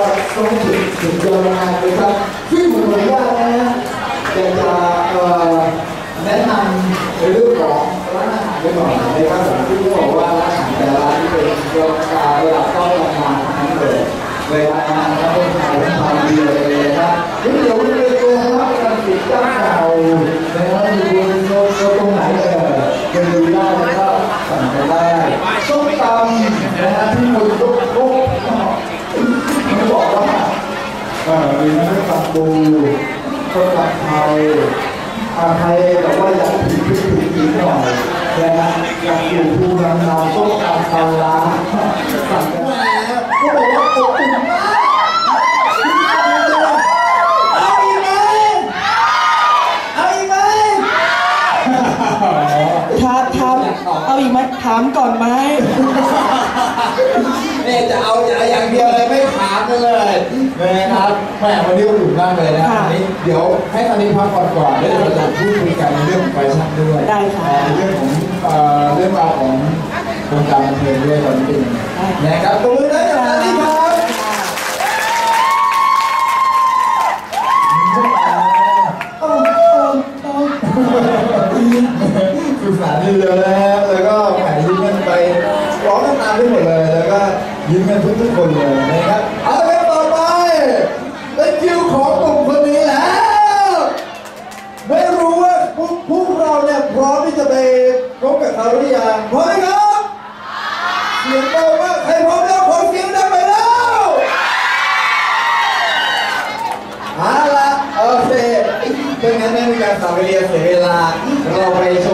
ว่าต้องถึงถึงยอดงานเลยครับซึ่งผมว่านะฮะอยากจะแนะนำในเรื่องของร้านอาหารไปหน่อยนะครับผมที่บอกว่าร้านอาหารแต่ร้านที่เป็นยอดการะดับต้นตำนานทั้งเลยเวลาทานก็ต้องทานทานดีเลยนะครับนี่เดี๋ยวเป็นตัวรับการติดเจ้าเก่านะครับอยู่บนตรงไหนเอ่ยไปดูได้แล้วก็สั่งไปได้ส้มตำนะฮะที่คุณลุก มีน้ำตับปูต้นตับไทยอาไทยแต่ว่าอยากผิดผิดผิดผิดหน่อยนะฮะอยากอยู่ภูนำนาส้มตำปลาร้าสั่งกันแล้วก็บอกว่าอบอุ่นมากเอาอีกไหมเอาอีกไหมถามถามเอาอีกไหมถามก่อนไหมเนี่ยจะเอาอย่างเดียวเลย กันเลยนะครับแหมวันนี้ก็ดุมากเลยนะวันนี้เดี๋ยวให้ตอนนี้พักก่อนก่อนแล้วเดี๋ยวเราจะพูดคุยกันในเรื่องของแฟชั่นด้วยได้ค่ะในเรื่องของเอ่อเรื่องราวของวงการบันเทิงด้วยตอนนี้เป็นยังไงนะครับตรงนี้ได้กับตอนนี้ครับสุขสันต์ดีเลยนะครับแล้วก็แหมยิ้มกันไปร้องกันตามไปหมดเลย แล้วก็ยิ้มกันทุกๆคนเลยนะครับ ขาหรือยังพร้อมไหมครับเสียงเบมากใครพร้อมแล้วขอเสียงดังไปแล้วเอาละโอเคเป็นงั้นไม่มีการสาวเรียเสียเวลาเราไปชม